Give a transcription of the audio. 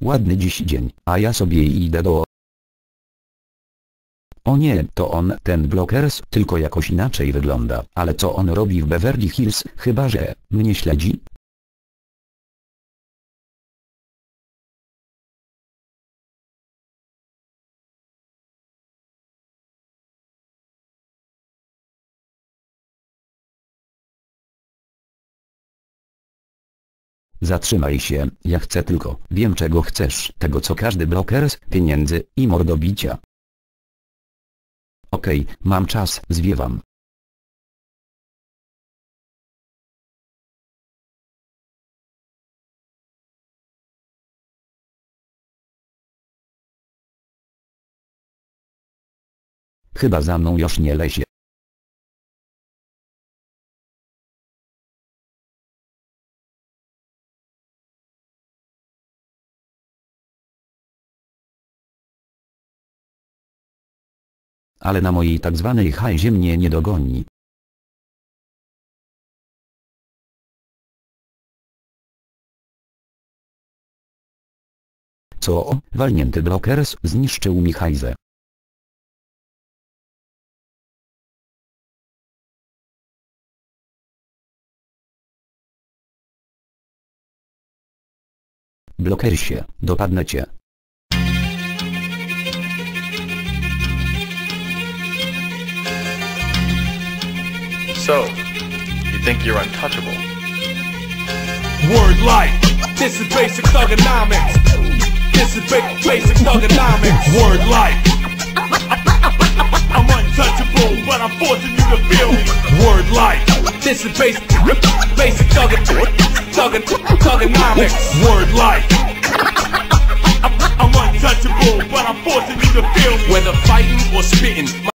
Ładny dziś dzień, a ja sobie idę do... O nie, to on, ten Blockers, tylko jakoś inaczej wygląda. Ale co on robi w Beverly Hills, chyba że, mnie śledzi? Zatrzymaj się, ja chcę tylko, wiem czego chcesz, tego co każdy Blockers, pieniędzy i mordobicia. Okej, mam czas, zwiewam. Chyba za mną już nie lezie. Ale na mojej tak zwanej hajzie mnie nie dogoni. Co? Walnięty Blockers zniszczył mi hajzę. Blokersie, dopadnę cię. So, you think you're untouchable? Word life. This is basic thugonomics. This is ba- basic thugonomics. Word life. I'm untouchable, but I'm forcing you to feel me. Word life. This is basic, basic thugger, thugger, thugonomics. Word life. I'm untouchable, but I'm forcing you to feel me. Whether fighting or spitting.